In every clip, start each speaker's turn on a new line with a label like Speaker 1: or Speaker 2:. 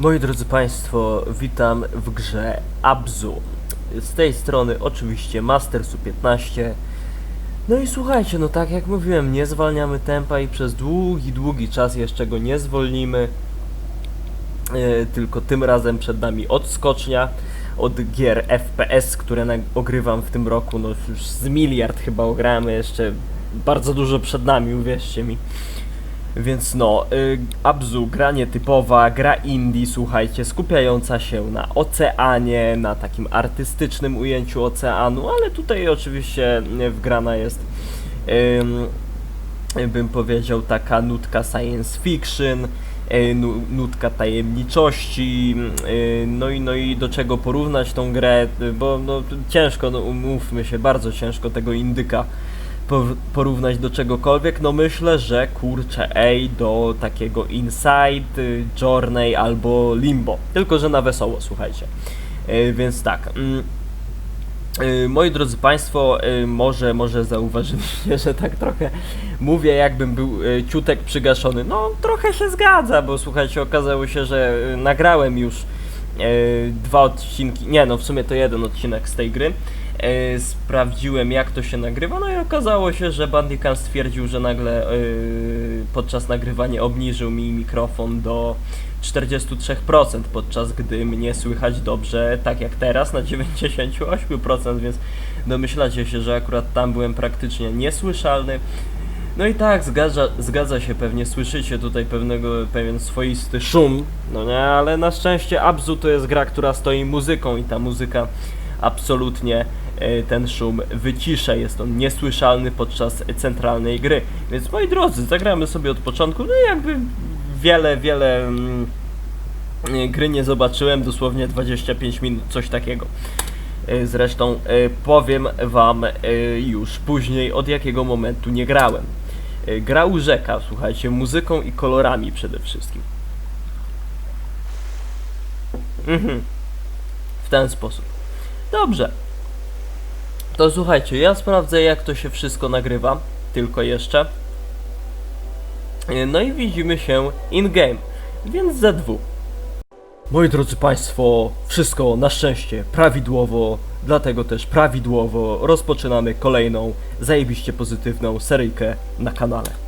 Speaker 1: Moi drodzy Państwo, witam w grze Abzu. Z tej strony oczywiście Mastersu 15. No i słuchajcie, no tak jak mówiłem, nie zwalniamy tempa i przez długi, długi czas jeszcze go nie zwolnimy. E, tylko tym razem przed nami odskocznia od gier FPS, które ogrywam w tym roku. No już z miliard chyba ograłem, a jeszcze bardzo dużo przed nami, uwierzcie mi. Więc no, y, Abzu, gra nietypowa, gra indie, słuchajcie, skupiająca się na oceanie, na takim artystycznym ujęciu oceanu, ale tutaj oczywiście y, wgrana jest, ym, bym powiedział, taka nutka science fiction, y, nu- nutka tajemniczości, y, no i, no i do czego porównać tą grę, y, bo no, ciężko, no umówmy się, bardzo ciężko tego indyka porównać do czegokolwiek, no myślę, że kurczę, ej, do takiego Inside, y, Journey albo Limbo. Tylko, że na wesoło, słuchajcie. Y, więc tak. mm, y, Moi drodzy Państwo, może, może zauważyliście, że tak trochę mówię, jakbym był ciutek przygaszony. No, trochę się zgadza, bo słuchajcie, okazało się, że nagrałem już dwa odcinki, nie no, w sumie to jeden odcinek z tej gry. E, sprawdziłem jak to się nagrywa, no i okazało się, że Bandicam stwierdził, że nagle e, podczas nagrywania obniżył mi mikrofon do 43%, podczas gdy mnie słychać dobrze, tak jak teraz, na 98%, więc domyślacie się, że akurat tam byłem praktycznie niesłyszalny. No i tak, zgadza, zgadza się, pewnie słyszycie tutaj pewnego, pewien swoisty szum, no nie, ale na szczęście Abzu to jest gra, która stoi muzyką i ta muzyka absolutnie e, ten szum wycisza, jest on niesłyszalny podczas centralnej gry. Więc moi drodzy, zagramy sobie od początku, no jakby wiele, wiele mm, gry nie zobaczyłem, dosłownie 25 minut, coś takiego. E, Zresztą e, powiem wam już później od jakiego momentu nie grałem. Gra urzeka, słuchajcie, muzyką i kolorami przede wszystkim. Mhm. W ten sposób. Dobrze. To słuchajcie, ja sprawdzę jak to się wszystko nagrywa, tylko jeszcze. No i widzimy się in-game, więc za dwu. Moi drodzy Państwo, wszystko na szczęście prawidłowo, dlatego też prawidłowo rozpoczynamy kolejną, zajebiście pozytywną seryjkę na kanale.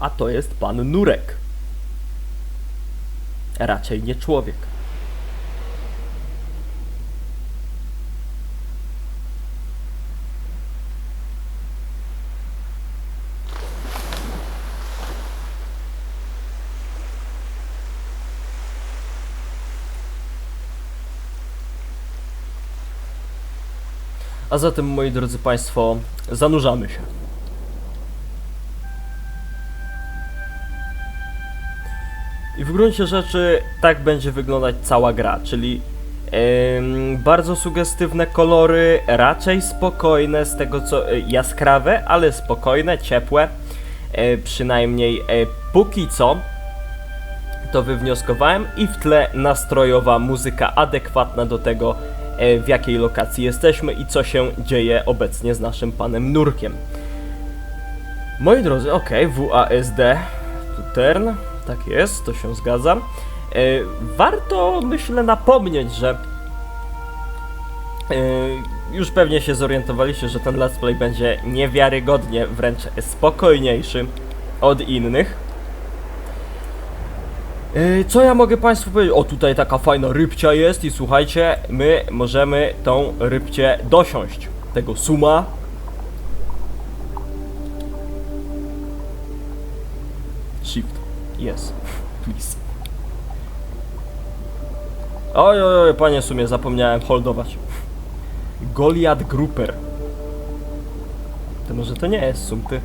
Speaker 1: A to jest pan Nurek. Raczej nie człowiek. A zatem, moi drodzy Państwo, zanurzamy się. W gruncie rzeczy tak będzie wyglądać cała gra, czyli bardzo sugestywne kolory, raczej spokojne z tego co e, jaskrawe, ale spokojne, ciepłe, e, przynajmniej e, póki co to wywnioskowałem i w tle nastrojowa muzyka adekwatna do tego w jakiej lokacji jesteśmy i co się dzieje obecnie z naszym panem Nurkiem. Moi drodzy, ok, WASD turn, tak jest, to się zgadza. E, warto, myślę, napomnieć, że e, już pewnie się zorientowaliście, że ten let's play będzie niewiarygodnie wręcz spokojniejszy od innych. Yy, Co ja mogę Państwu powiedzieć? O, tutaj taka fajna rybcia jest i słuchajcie, my możemy tą rybcie dosiąść. Tego suma. Shift. Yes. Please. Oj, oj, oj, panie sumie, zapomniałem holdować. Goliath Grouper. To może to nie jest sum, ty.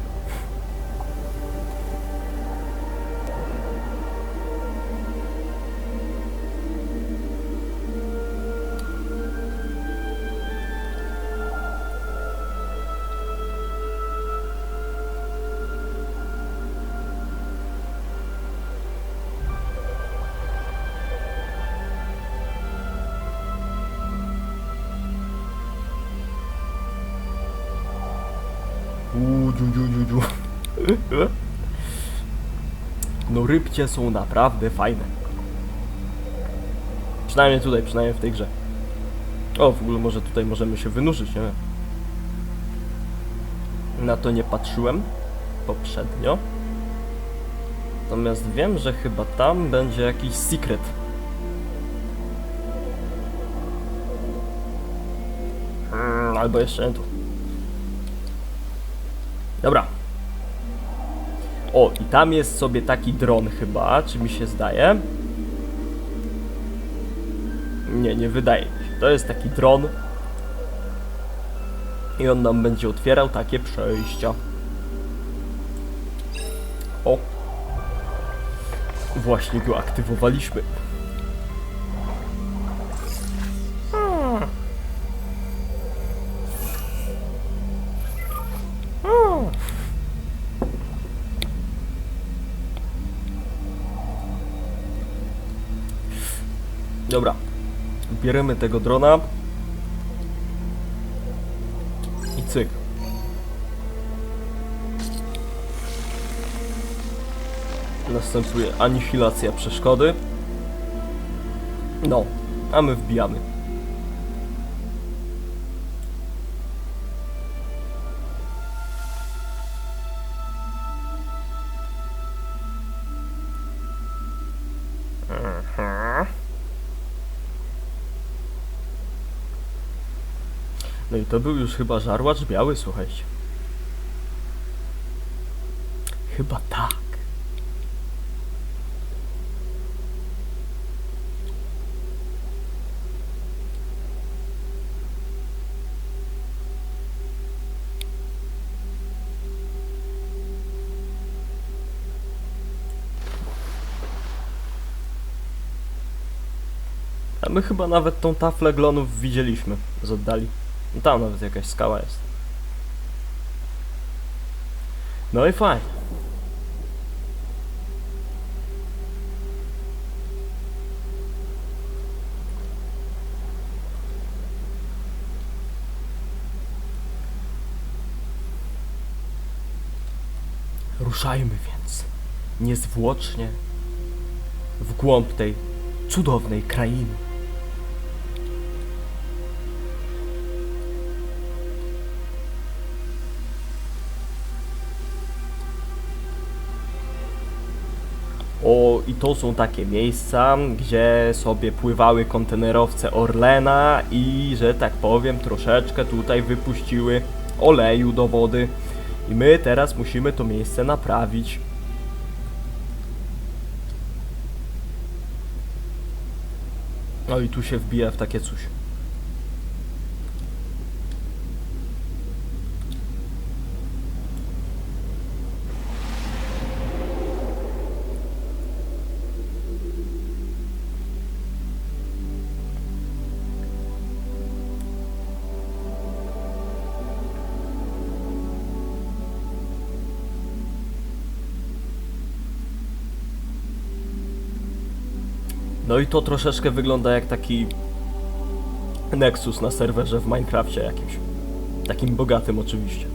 Speaker 1: No rybcie są naprawdę fajne. Przynajmniej tutaj, przynajmniej w tej grze. O, w ogóle może tutaj możemy się wynurzyć, nie? Na to nie patrzyłem poprzednio. Natomiast wiem, że chyba tam będzie jakiś secret. Mm, albo jeszcze nie tu. Dobra. O, i tam jest sobie taki dron chyba, czy mi się zdaje? Nie, nie wydaje mi się. To jest taki dron. I on nam będzie otwierał takie przejścia. O. Właśnie go aktywowaliśmy. Bierzemy tego drona. I cyk. Następuje anihilacja przeszkody. No, a my wbijamy. No i to był już chyba żarłacz biały, słuchajcie. Chyba tak. A my chyba nawet tą taflę glonów widzieliśmy z oddali. No Tam nawet jakaś skała jest. No i fajnie. Ruszajmy więc niezwłocznie w głąb tej cudownej krainy. I to są takie miejsca, gdzie sobie pływały kontenerowce Orlena i, że tak powiem, troszeczkę tutaj wypuściły oleju do wody. I my teraz musimy to miejsce naprawić. No i tu się wbija w takie coś. No i to troszeczkę wygląda jak taki Nexus na serwerze w Minecrafcie jakimś. Takim bogatym oczywiście.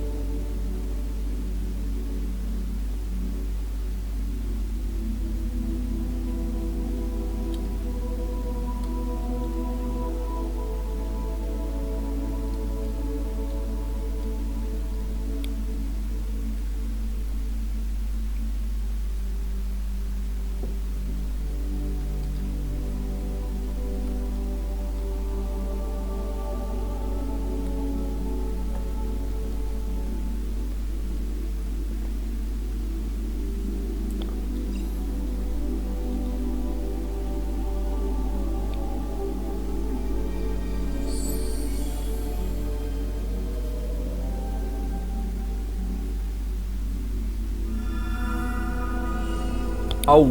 Speaker 1: Au.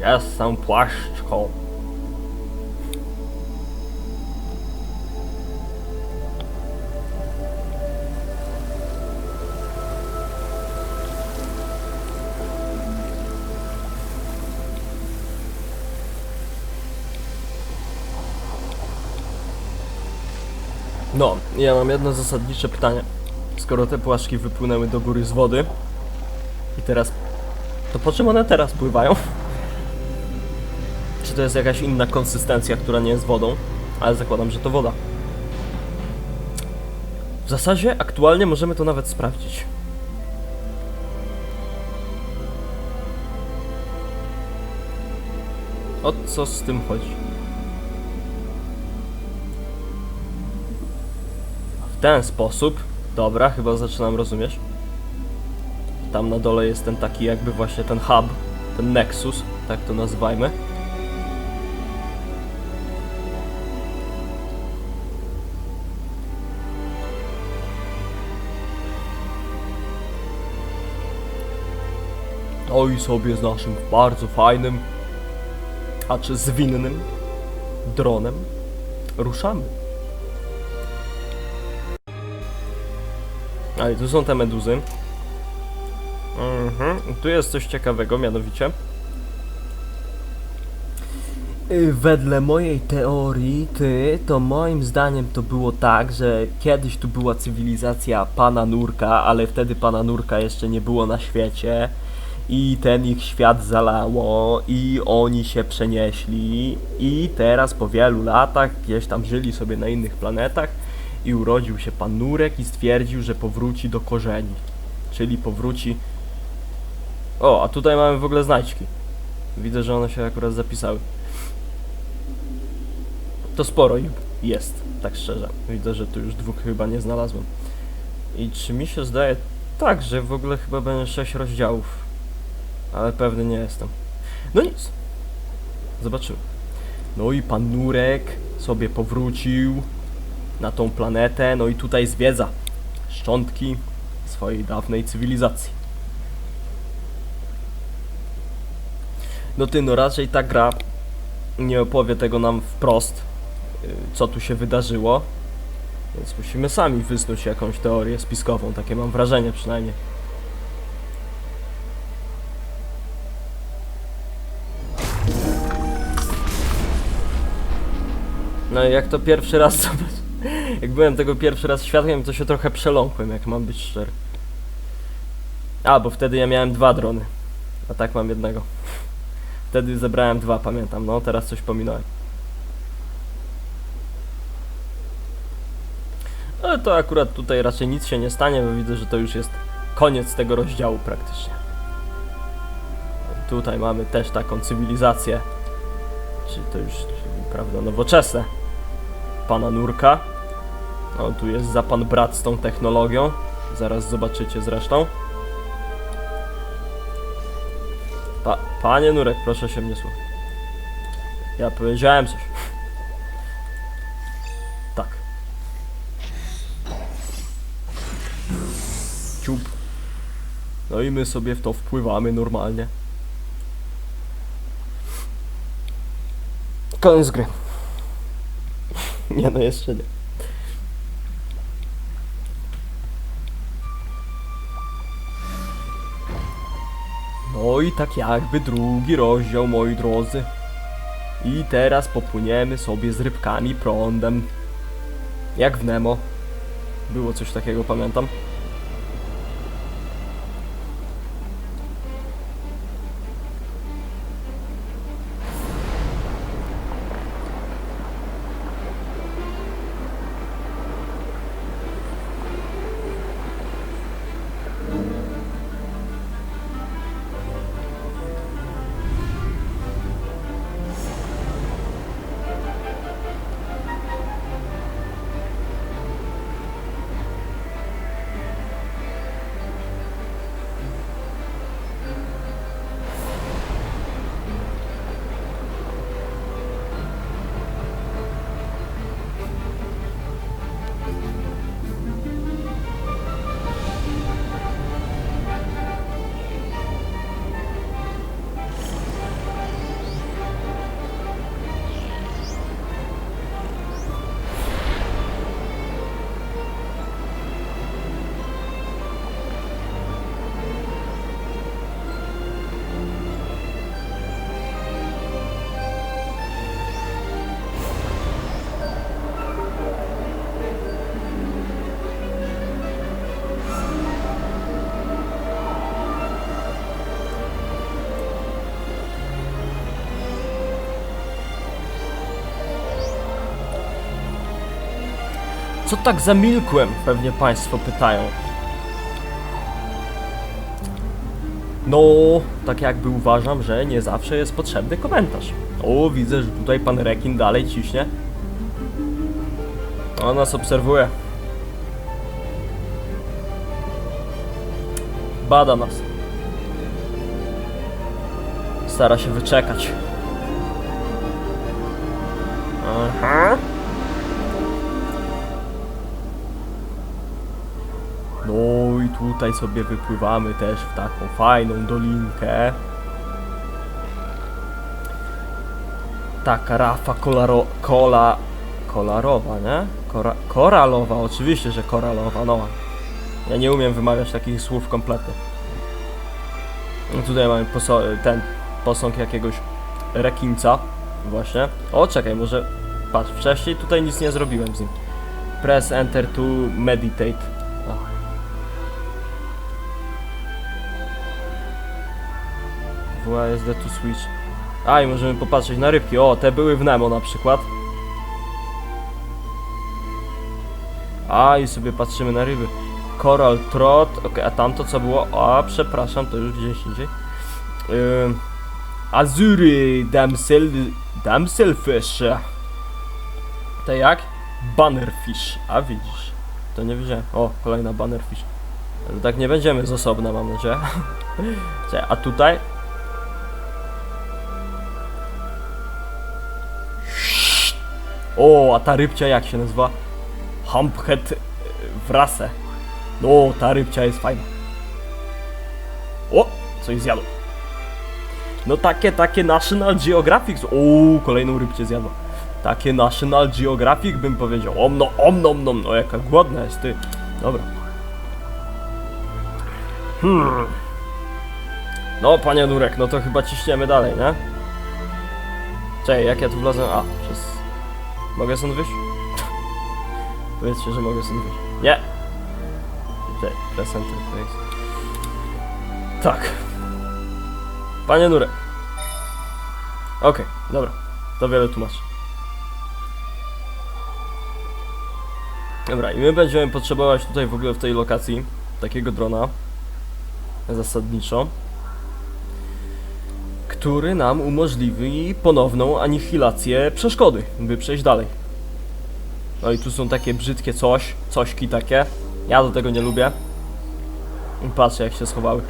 Speaker 1: Jestem płaszczką. No, ja mam jedno zasadnicze pytanie. Skoro te płaszczki wypłynęły do góry z wody teraz... To po czym one teraz pływają? Czy to jest jakaś inna konsystencja, która nie jest wodą? Ale zakładam, że to woda. W zasadzie aktualnie możemy to nawet sprawdzić. O co z tym chodzi? W ten sposób. Dobra, chyba zaczynam rozumieć. Tam na dole jest ten taki jakby właśnie ten hub, ten nexus, tak to nazywajmy. No i sobie z naszym bardzo fajnym, a czy zwinnym dronem ruszamy. A i tu są te meduzy. Mhm. Tu jest coś ciekawego, mianowicie. Y, Wedle mojej teorii, ty, to moim zdaniem to było tak, że kiedyś tu była cywilizacja pana Nurka, ale wtedy pana Nurka jeszcze nie było na świecie i ten ich świat zalało i oni się przenieśli i teraz po wielu latach gdzieś tam żyli sobie na innych planetach i urodził się pan Nurek i stwierdził, że powróci do korzeni. Czyli powróci... O, a tutaj mamy w ogóle znajdźki. Widzę, że one się akurat zapisały. To sporo ich jest, tak szczerze. Widzę, że tu już dwóch chyba nie znalazłem. I czy mi się zdaje... Tak, że w ogóle chyba będzie 6 rozdziałów. Ale pewny nie jestem. No nic. Zobaczymy. No i pan Nurek sobie powrócił na tą planetę, no i tutaj zwiedza szczątki swojej dawnej cywilizacji. No ty, no raczej ta gra nie opowie tego nam wprost, y, co tu się wydarzyło, więc musimy sami wysnuć jakąś teorię spiskową, takie mam wrażenie przynajmniej. No jak to pierwszy raz zobacz. Jak byłem tego pierwszy raz świadkiem, to się trochę przeląkłem, jak mam być szczery. A, bo wtedy ja miałem dwa drony. A tak mam jednego. Wtedy zebrałem dwa, pamiętam. No, teraz coś pominąłem. Ale to akurat tutaj raczej nic się nie stanie, bo widzę, że to już jest koniec tego rozdziału praktycznie. Tutaj mamy też taką cywilizację. Czy to już, prawda, nowoczesne. Pana Nurka. O, tu jest za pan brat z tą technologią. Zaraz zobaczycie zresztą. Pa, panie Nurek, proszę się mnie słuchać. Ja powiedziałem coś. Tak. Ciup. No i my sobie w to wpływamy normalnie. Koniec gry. Nie no, jeszcze nie. No i tak jakby drugi rozdział, moi drodzy. I teraz popłyniemy sobie z rybkami prądem. Jak w Nemo. Było coś takiego, pamiętam. Co tak zamilkłem? Pewnie Państwo pytają. No, tak jakby uważam, że nie zawsze jest potrzebny komentarz. O, widzę, że tutaj pan rekin dalej ciśnie. On nas obserwuje. Bada nas. Stara się wyczekać. Tutaj sobie wypływamy też w taką fajną dolinkę. Taka rafa kolaro, kola, kolarowa, nie? Kora, koralowa, oczywiście, że koralowa, no. Ja nie umiem wymawiać takich słów kompletnie. No tutaj mamy ten posąg jakiegoś rekinca, właśnie. O, czekaj, może, patrz, wcześniej tutaj nic nie zrobiłem z nim. Press Enter to meditate. WASD to switch. A i możemy popatrzeć na rybki. O, te były w Nemo na przykład. A i sobie patrzymy na ryby. Coral Trot. Ok, a tamto co było? A, przepraszam, to już gdzieś indziej. Ym, Azury Damsel. Damselfish. Te jak? Bannerfish. A widzisz. To nie wiedziałem. O, kolejna Bannerfish. Ale tak nie będziemy z osobna, mam nadzieję. A tutaj? O, a ta rybcia jak się nazywa? Humphead e, wrase. No, ta rybcia jest fajna. O, coś zjadł. No takie, takie National Geographic. O, kolejną rybcie zjadła. Takie National Geographic bym powiedział. Om no, om nom nom. No jaka głodna jest ty. Dobra. Hmm. No, panie Durek, no to chyba ciśniemy dalej, nie? Czekaj, jak ja tu wlazłem? A, przez... Mogę stąd wyjść? Powiedzcie, że mogę stąd wyjść. Nie! Czekaj, press enter, place. Tak. Panie Nurek. Okej, dobra. To wiele tłumaczy. Dobra, i my będziemy potrzebować tutaj w ogóle w tej lokacji takiego drona zasadniczo, który nam umożliwi ponowną anihilację przeszkody, by przejść dalej. No i tu są takie brzydkie coś, cośki takie. Ja do tego nie lubię. Patrzę jak się schowały.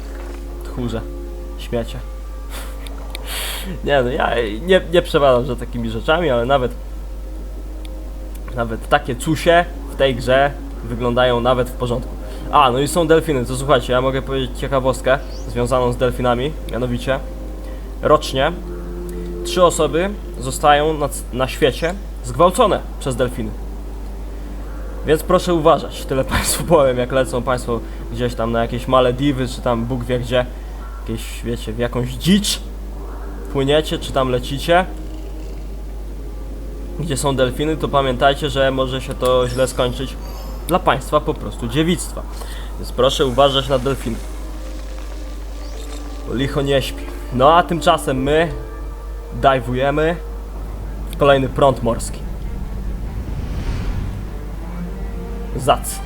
Speaker 1: Tchórze. Śmiecie. nie no, ja nie, nie przepadam za takimi rzeczami, ale nawet nawet takie cusie w tej grze wyglądają nawet w porządku. A, no i są delfiny, to słuchajcie, ja mogę powiedzieć ciekawostkę związaną z delfinami, mianowicie rocznie trzy osoby zostają na, na świecie zgwałcone przez delfiny. Więc proszę uważać, tyle Państwu powiem, jak lecą Państwo gdzieś tam na jakieś Malediwy, czy tam Bóg wie gdzie, jakieś, wiecie, w jakąś dzicz płyniecie, czy tam lecicie, gdzie są delfiny, to pamiętajcie, że może się to źle skończyć dla Państwa po prostu dziewictwa. Więc proszę uważać na delfiny. Licho nie śpi. No a tymczasem my dajwujemy w kolejny prąd morski. Zac.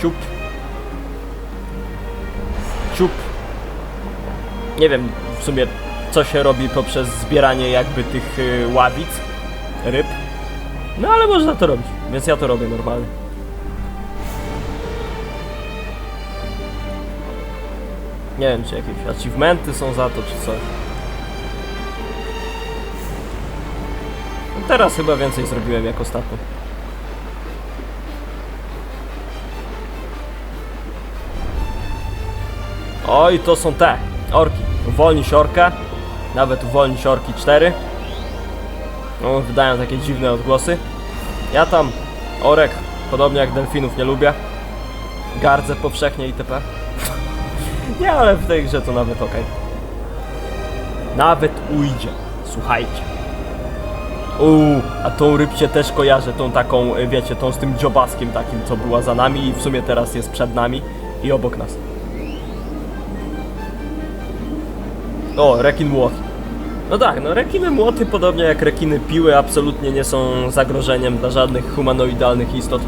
Speaker 1: Ciup. Ciup. Nie wiem w sumie co się robi poprzez zbieranie jakby tych y, ławic, ryb. No ale można to robić, więc ja to robię normalnie. Nie wiem czy jakieś achievementy są za to czy coś. No teraz chyba więcej zrobiłem jak ostatnio. Oj, to są te orki. Uwolnić orkę. Nawet uwolnić orki 4. No, wydają takie dziwne odgłosy. Ja tam orek, podobnie jak delfinów, nie lubię. Gardzę powszechnie itp. nie, ale w tej grze to nawet ok. Nawet ujdzie. Słuchajcie. Uuu, a tą rybcie też kojarzę, tą taką, y, wiecie, tą z tym dziobaskiem takim, co była za nami i w sumie teraz jest przed nami i obok nas. O, rekin młot. No tak, no rekiny młoty, podobnie jak rekiny piły, absolutnie nie są zagrożeniem dla żadnych humanoidalnych istot.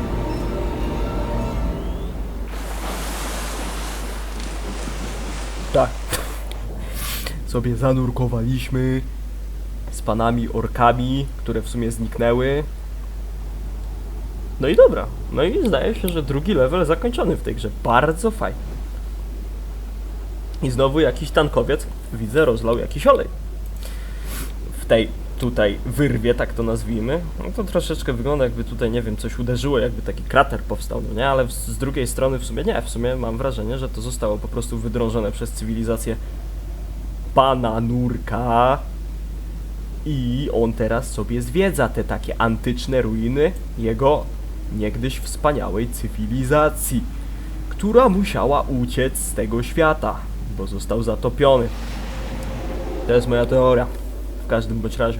Speaker 1: Sobie zanurkowaliśmy z panami orkami, które w sumie zniknęły. No i dobra. No i zdaje się, że drugi level zakończony w tej grze. Bardzo fajnie. I znowu jakiś tankowiec, widzę, rozlał jakiś olej. W tej tutaj wyrwie, tak to nazwijmy. No to troszeczkę wygląda jakby tutaj, nie wiem, coś uderzyło, jakby taki krater powstał, no nie? Ale z drugiej strony w sumie nie. W sumie mam wrażenie, że to zostało po prostu wydrążone przez cywilizację pana Nurka. I on teraz sobie zwiedza te takie antyczne ruiny jego niegdyś wspaniałej cywilizacji, która musiała uciec z tego świata, bo został zatopiony. To jest moja teoria. W każdym bądź razie.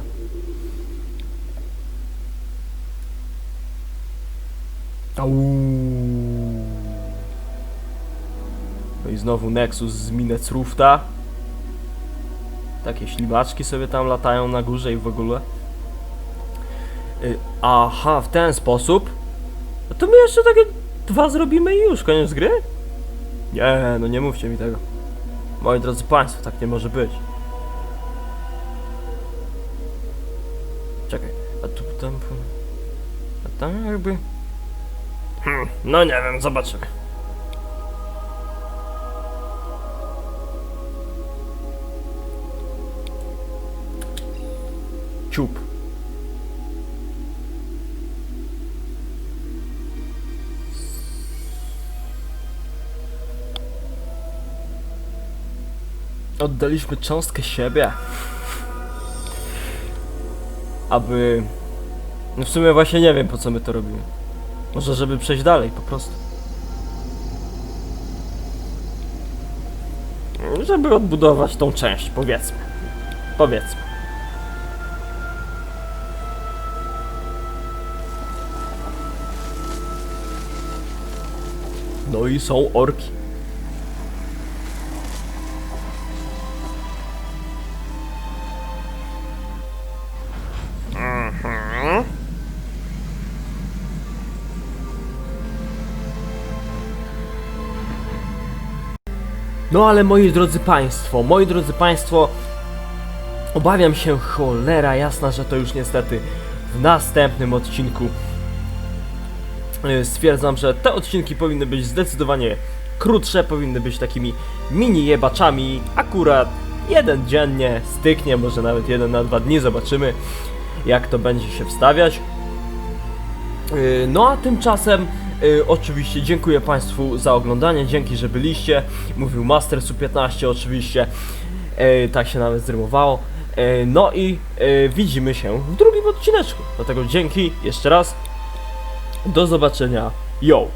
Speaker 1: Au. No i znowu Nexus z Minecrufta. Takie ślimaczki sobie tam latają na górze i w ogóle. Y, aha, w ten sposób. No to my jeszcze takie dwa zrobimy i już, koniec gry? Nie, no nie mówcie mi tego. Moi drodzy Państwo, tak nie może być. Czekaj, a tu tam... A tam jakby... Hmm, no nie wiem, zobaczymy. Oddaliśmy cząstkę siebie. Aby... No w sumie właśnie nie wiem po co my to robimy. Może żeby przejść dalej po prostu. Żeby odbudować tą część, powiedzmy. Powiedzmy. No i są orki. No ale moi drodzy Państwo, moi drodzy Państwo, obawiam się cholera jasna, że to już niestety w następnym odcinku y, stwierdzam, że te odcinki powinny być zdecydowanie krótsze, powinny być takimi mini jebaczami, akurat jeden dziennie styknie, może nawet jeden na dwa dni, zobaczymy jak to będzie się wstawiać. Yy, No a tymczasem yy, oczywiście dziękuję Państwu za oglądanie, dzięki, że byliście. Mówił Master Su15 oczywiście, yy, tak się nawet zrymowało. Yy, No i yy, widzimy się w drugim odcineczku. Dlatego dzięki jeszcze raz. Do zobaczenia. Yo!